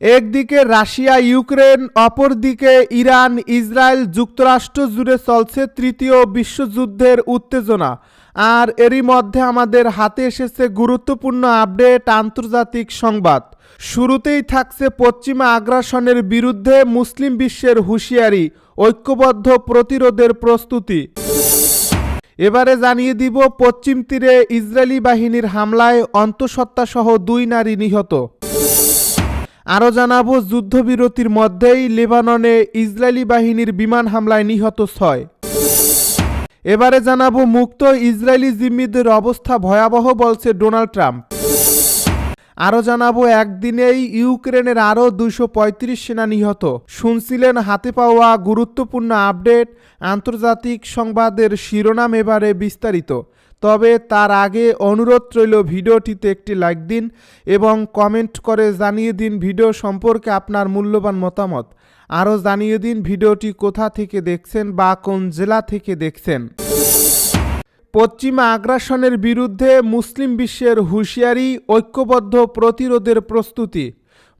একদিকে Russia, Ukraine, অপরদিকে Iran, Israel যুক্তরাষ্ট্র জুড়ে চলছে তৃতীয় বিশ্বযুদ্ধের উত্তেজনা। আর এরই মধ্যে আমাদের হাতে এসেছে গুরুত্বপূর্ণ আপডেট, আন্তর্জাতিক সংবাদ। শুরুতেই থাকছে পশ্চিমা আগ্রাসনের বিরুদ্ধে মুসলিম বিশ্বের হুঁশিয়ারি, ঐক্যবদ্ধ প্রতিরোধের প্রস্তুতি। এবারে জানিয়ে দিব, পশ্চিম তীরে ইসরায়েলি বাহিনীর হামলায় অন্তঃসত্ত্বাসহ দুই নারী নিহত। আরও জানাব, যুদ্ধবিরতির মধ্যেই লেবাননে ইসরায়েলি বাহিনীর বিমান হামলায় নিহত ছয়। এবারে জানাব, মুক্ত ইসরায়েলি জিম্মিদের অবস্থা ভয়াবহ বলছে ডোনাল্ড ট্রাম্প। আরও জানাব, একদিনেই ইউক্রেনের আরও দুশো সেনা নিহত। শুনছিলেন, হাতে পাওয়া গুরুত্বপূর্ণ আপডেট, আন্তর্জাতিক সংবাদের শিরোনাম এবারে বিস্তারিত। তবে তার আগে অনুরোধ রইল ভিডিওটিতে একটি লাইক দিন এবং কমেন্ট করে জানিয়ে দিন ভিডিও সম্পর্কে আপনার মূল্যবান মতামত। আরও জানিয়ে দিন ভিডিওটি কোথা থেকে দেখছেন বা কোন জেলা থেকে দেখছেন। পশ্চিমা আগ্রাসনের বিরুদ্ধে মুসলিম বিশ্বের হুঁশিয়ারি, ঐক্যবদ্ধ প্রতিরোধের প্রস্তুতি।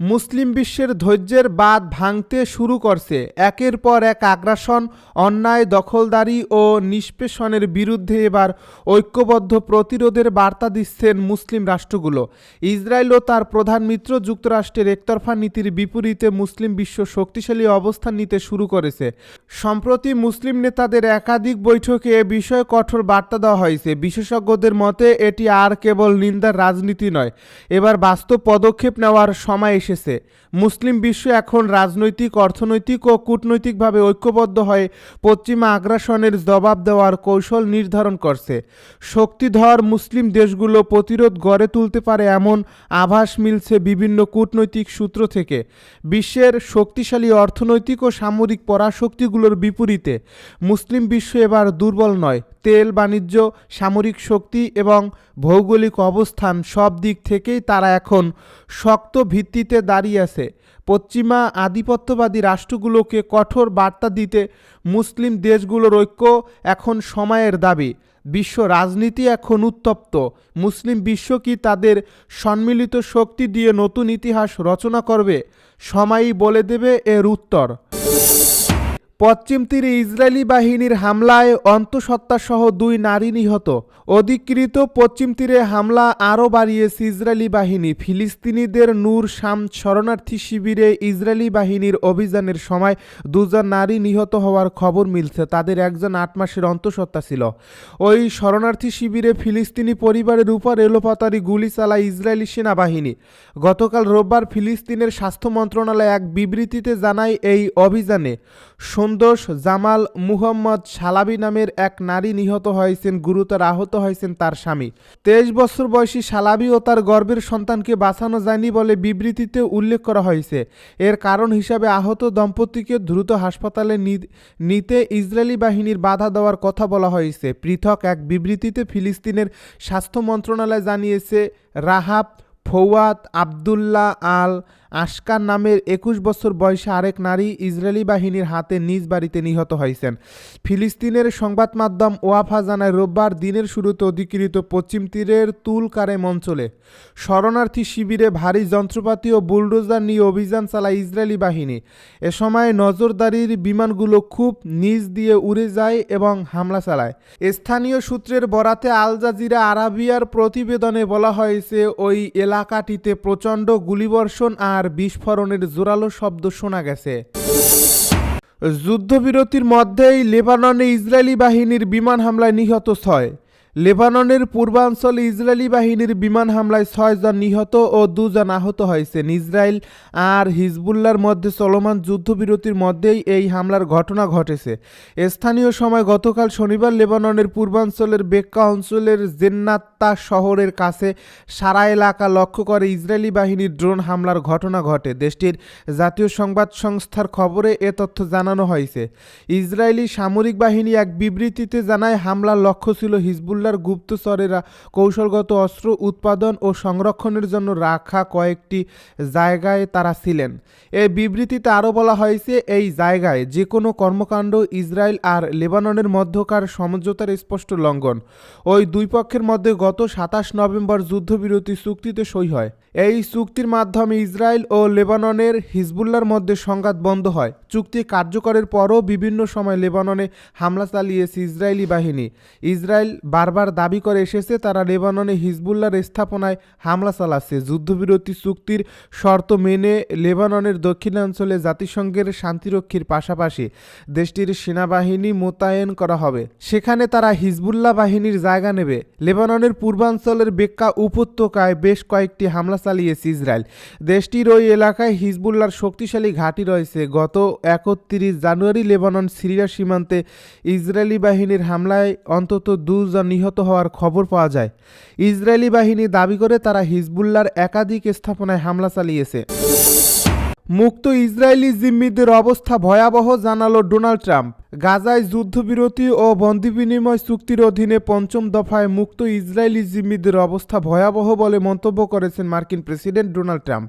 মুসলিম বিশ্বের ধৈর্যের বাদ ভাঙতে শুরু করছে। একের পর এক আগ্রাসন, অন্যায়, দখলদারি ও নিষ্পেষণের বিরুদ্ধে এবার ঐক্যবদ্ধ প্রতিরোধের বার্তা দিচ্ছেন মুসলিম রাষ্ট্রগুলো। ইসরায়েল ও তার প্রধান মিত্র যুক্তরাষ্ট্রের একতরফা নীতির বিপরীতে মুসলিম বিশ্ব শক্তিশালী অবস্থান নিতে শুরু করেছে। সম্প্রতি মুসলিম নেতাদের একাধিক বৈঠকে এ বিষয়ে কঠোর বার্তা দেওয়া হয়েছে। বিশেষজ্ঞদের মতে, এটি আর কেবল নিন্দার রাজনীতি নয়, এবার বাস্তব পদক্ষেপ নেওয়ার সময় এসেছে। মুসলিম বিশ্ব এখন রাজনৈতিক, অর্থনৈতিক ও কূটনৈতিকভাবে ঐক্যবদ্ধ হয়ে পশ্চিমা আগ্রাসনের জবাব দেওয়ার কৌশল নির্ধারণ করছে। শক্তিধর মুসলিম দেশগুলো প্রতিরোধ গড়ে তুলতে পারে এমন আভাস মিলছে বিভিন্ন কূটনৈতিক সূত্র থেকে। বিশ্বের শক্তিশালী অর্থনৈতিক ও সামরিক পরাশক্তিগুলোর বিপরীতে মুসলিম বিশ্ব এবার দুর্বল নয়। তেল, বাণিজ্য, সামরিক শক্তি এবং ভৌগোলিক অবস্থান সব দিক থেকেই তারা এখন শক্ত ভিত্তিতে দাঁড়িয়ে আছে। পশ্চিমা আধিপত্যবাদী রাষ্ট্রগুলোকে কঠোর বার্তা দিতে মুসলিম দেশগুলোর ঐক্য এখন সময়ের দাবি। বিশ্ব রাজনীতি এখন উত্তপ্ত। মুসলিম বিশ্ব কি তাদের সম্মিলিত শক্তি দিয়ে নতুন ইতিহাস রচনা করবে? সময়ই বলে দেবে এর উত্তর। পশ্চিম তীরে ইসরায়েলি বাহিনীর হামলায় অন্তঃসত্ত্বাসহ দুই নারী নিহত। অধিকৃত পশ্চিম তীরে হামলা আরও বাড়িয়েছে ইসরায়েলি বাহিনী। ফিলিস্তিনিদের নূর শাম শরণার্থী শিবিরে ইসরায়েলি বাহিনীর অভিযানের সময় দুজন নারী নিহত হওয়ার খবর মিলছে। তাদের একজন আট মাসের অন্তঃসত্ত্বা ছিল। ওই শরণার্থী শিবিরে ফিলিস্তিনি পরিবারের উপর এলোপাতারি গুলি চালায় ইসরায়েলি সেনাবাহিনী। গতকাল রোববার ফিলিস্তিনের স্বাস্থ্য মন্ত্রণালয় এক বিবৃতিতে জানায় এই অভিযানে সন্তোষ জামাল মুহম্মদ সালাবি নামের এক নারী নিহত হয়েছেন, গুরুতর আহত হয়েছেন তার স্বামী। তেইশ বছর বয়সী সালাবি ও তার গর্ভের সন্তানকে বাঁচানো যায়নি বলে বিবৃতিতে উল্লেখ করা হয়েছে। এর কারণ হিসাবে আহত দম্পতিকে দ্রুত হাসপাতালে নিতে ইসরায়েলি বাহিনীর বাধা দেওয়ার কথা বলা হয়েছে। পৃথক এক বিবৃতিতে ফিলিস্তিনের স্বাস্থ্য মন্ত্রণালয় জানিয়েছে, রাহাব ফৌয়াদ আবদুল্লাহ আল আশকার নামের একুশ বছর বয়সী আরেক নারী ইসরায়েলি বাহিনীর হাতে নিজ বাড়িতে নিহত হয়েছেন। ফিলিস্তিনের সংবাদ মাধ্যম ওয়াফা জানায়, রোববার দিনের শুরুতে অধিকৃত পশ্চিম তীরের তুল কারেম অঞ্চলে শরণার্থী শিবিরে ভারী যন্ত্রপাতি ও বুলডোজার নিয়ে অভিযান চালায় ইসরায়েলি বাহিনী। এ সময় নজরদারির বিমানগুলো খুব নিচ দিয়ে উড়ে যায় এবং হামলা চালায়। স্থানীয় সূত্রের বরাতে আল জাজিরা আরাবিয়ার প্রতিবেদনে বলা হয়েছে, ওই এলাকাটিতে প্রচণ্ড গুলিবর্ষণ আর বিস্ফোরণের জোরালো শব্দ শোনা গেছে। যুদ্ধবিরতির মধ্যেই লেবাননে ইসরায়েলি বাহিনীর বিমান হামলায় নিহত ছয়। লেবাননের পূর্বাঞ্চলে ইসরায়েলি বাহিনীর বিমান হামলায় ছয়জন নিহত ও দুজন আহত হয়েছেন। ইসরায়েল আর হিজবুল্লার মধ্যে চলমান যুদ্ধবিরতির মধ্যেই এই হামলার ঘটনা ঘটেছে। স্থানীয় সময় গতকাল শনিবার লেবাননের পূর্বাঞ্চলের বেক্কা অঞ্চলের জেন্নাত্তা শহরের কাছে সারা এলাকা লক্ষ্য করে ইসরায়েলি বাহিনীর ড্রোন হামলার ঘটনা ঘটে। দেশটির জাতীয় সংবাদ সংস্থার খবরে এ তথ্য জানানো হয়েছে। ইসরায়েলি সামরিক বাহিনী এক বিবৃতিতে জানায়, হামলার লক্ষ্য ছিল হিজবুল্লাহ হিজবুল্লার গুপ্তচরেরা কৌশলগত অস্ত্র উৎপাদন ও সংরক্ষণের জন্য রাখা কয়েকটি জায়গায় তারা ছিলেন। এই বিবৃতিতে আরও বলা হয়েছে, এই জায়গায় যে কোনো কর্মকাণ্ড ইসরায়েল আর লেবাননের মধ্যকার সমঝোতার স্পষ্ট লঙ্ঘন। ওই দুই পক্ষের মধ্যে গত সাতাশ নভেম্বর যুদ্ধবিরতি চুক্তিতে সই হয়। এই চুক্তির মাধ্যমে ইসরায়েল ও লেবাননের হিজবুল্লার মধ্যে সংঘাত বন্ধ হয়। চুক্তি কার্যকরের পরও বিভিন্ন সময় লেবাননে হামলা চালিয়েছে ইসরায়েলি বাহিনী। ইসরায়েল বারবার দাবি করে এসেছে, তারা লেবাননে হিজবুল্লার স্থাপনায় হামলা চালাচ্ছে। যুদ্ধবিরতি চুক্তির শর্ত মেনে লেবাননের দক্ষিণাঞ্চলে জাতিসংঘের শান্তিরক্ষীর পাশাপাশি দেশটির সেনাবাহিনী মোতায়েন করা হবে। সেখানে তারা হিজবুল্লাহ বাহিনীর জায়গা নেবে। লেবাননের পূর্বাঞ্চলের বেক্কা উপত্যকায় বেশ কয়েকটি হামলা চালিয়েছে ইসরায়েল। দেশটির ওই এলাকায় হিজবুল্লার শক্তিশালী ঘাঁটি রয়েছে। গত একত্রিশ জানুয়ারি লেবানন সিরিয়া সীমান্তে ইসরায়েলি বাহিনীর হামলায় অন্তত দুজন নিহত হওয়ার খবর পাওয়া যায়। ইসরায়েলি বাহিনী দাবি করে তারা হিজবুল্লার একাধিক স্থাপনায় হামলা চালিয়েছে। মুক্ত ইসরায়েলি জিম্মিদের অবস্থা ভয়াবহ, জানালো ডোনাল্ড ট্রাম্প। গাজায় যুদ্ধবিরতি ও বন্দি বিনিময় চুক্তির অধীনে পঞ্চম দফায় মুক্ত ইসরায়েলি জিম্মিদের অবস্থা ভয়াবহ বলে মন্তব্য করেছেন মার্কিন president Donald Trump.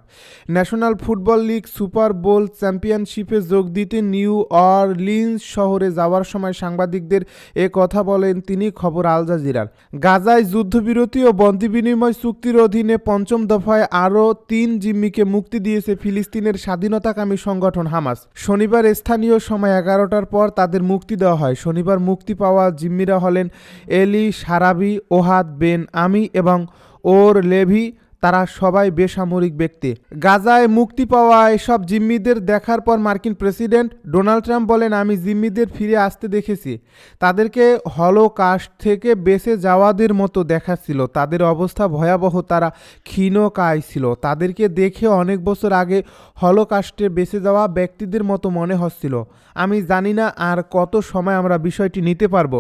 National football league super bowl চ্যাম্পিয়নশিপে যোগ দিতে নিউ অরলিন্স শহরে যাওয়ার সময় সাংবাদিকদের এ কথা বলেন তিনি, খবর আল জাজিরার। গাজায় যুদ্ধবিরতি ও বন্দি বিনিময় চুক্তির অধীনে পঞ্চম দফায় আরও তিন জিম্মিকে মুক্তি দিয়েছে ফিলিস্তিনের স্বাধীনতাকামী সংগঠন হামাস। শনিবার স্থানীয় সময় এগারোটার পর তাদের মুক্তি দেওয়া হয়। শনিবার মুক্তি পাওয়া জিম্মিরা হলেন এলি সারাবি, ওহাদ বেন আমি এবং ওর লেভি তারা সবাই বেসামরিক ব্যক্তি। গাজায় মুক্তি পাওয়া এসব জিম্মিদের দেখার পর মার্কিন প্রেসিডেন্ট ডোনাল্ড ট্রাম্প বলেন, আমি জিম্মিদের ফিরে আসতে দেখেছি। তাদেরকে হলো কাস্ট থেকে বেঁচে যাওয়াদের মতো দেখাচ্ছিল। তাদের অবস্থা ভয়াবহ, তারা ক্ষীণকায় ছিল। তাদেরকে দেখে অনেক বছর আগে হলো কাস্টে বেঁচে যাওয়া ব্যক্তিদের মতো মনে হচ্ছিল। আমি জানি না আর কত সময় আমরা বিষয়টি নিতে পারব।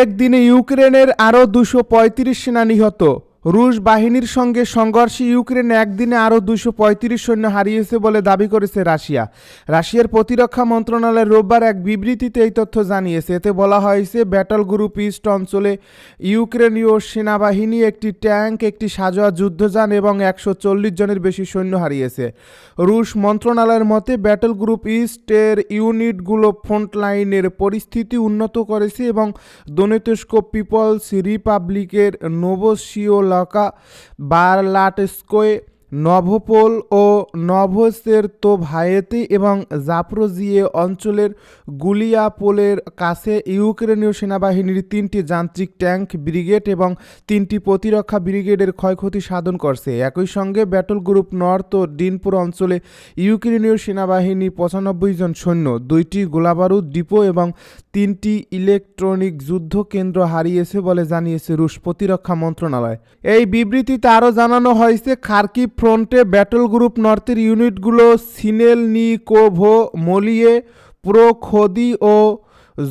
একদিনে ইউক্রেনের আরও দুশো পঁয়ত্রিশ সেনা নিহত। রুশ বাহিনীর সঙ্গে সংঘর্ষে ইউক্রেন একদিনে আরও দুশো পঁয়ত্রিশ সৈন্য হারিয়েছে বলে দাবি করেছে রাশিয়া। রাশিয়ার প্রতিরক্ষা মন্ত্রণালয় রোববার এক বিবৃতিতে এই তথ্য জানিয়েছে। এতে বলা হয়েছে, ব্যাটল গ্রুপ ইস্ট অঞ্চলে ইউক্রেনীয় সেনাবাহিনী একটি ট্যাঙ্ক, একটি সাজোয়া যুদ্ধযান এবং একশো চল্লিশ জনের বেশি সৈন্য হারিয়েছে। রুশ মন্ত্রণালয়ের মতে, ব্যাটল গ্রুপ ইস্টের ইউনিটগুলো ফ্রন্টলাইনের পরিস্থিতি উন্নত করেছে এবং দোনেতেস্ক পিপলস রিপাবলিকের लौका बारह लाट स्क्वे নভোপোল ও নভোসের তো ভায়েতে এবং জাপ্রোজিয়ে অঞ্চলের গুলিয়াপোলের কাছে ইউক্রেনীয় সেনাবাহিনীর তিনটি যান্ত্রিক ট্যাঙ্ক, ব্রিগেড এবং তিনটি প্রতিরক্ষা ব্রিগেডের ক্ষয়ক্ষতি সাধন করছে। একই সঙ্গে ব্যাটল গ্রুপ নর্থ ও ডিনপুর অঞ্চলে ইউক্রেনীয় সেনাবাহিনী পঁচানব্বই জন সৈন্য, দুইটি গোলাবারুদ, ডিপো এবং তিনটি ইলেকট্রনিক যুদ্ধ কেন্দ্র হারিয়েছে বলে জানিয়েছে রুশ প্রতিরক্ষা মন্ত্রণালয়। এই বিবৃতিতে আরও জানানো হয়েছে, খার্কিভ ফ্রন্টে ব্যাটল গ্রুপ নর্থের ইউনিটগুলো সিনেল নিকোভো মলিয়ে প্রোখদি ও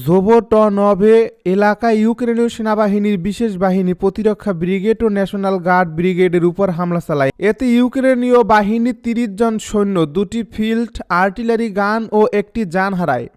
জোভোটনভে এলাকায় ইউক্রেনীয় সেনাবাহিনীর বিশেষ বাহিনী প্রতিরক্ষা ব্রিগেড ও ন্যাশনাল গার্ড ব্রিগেডের উপর হামলা চালায়। এতে ইউক্রেনীয় বাহিনী তিরিশ জন সৈন্য, দুটি ফিল্ড আর্টিলারি গান ও একটি যান হারায়।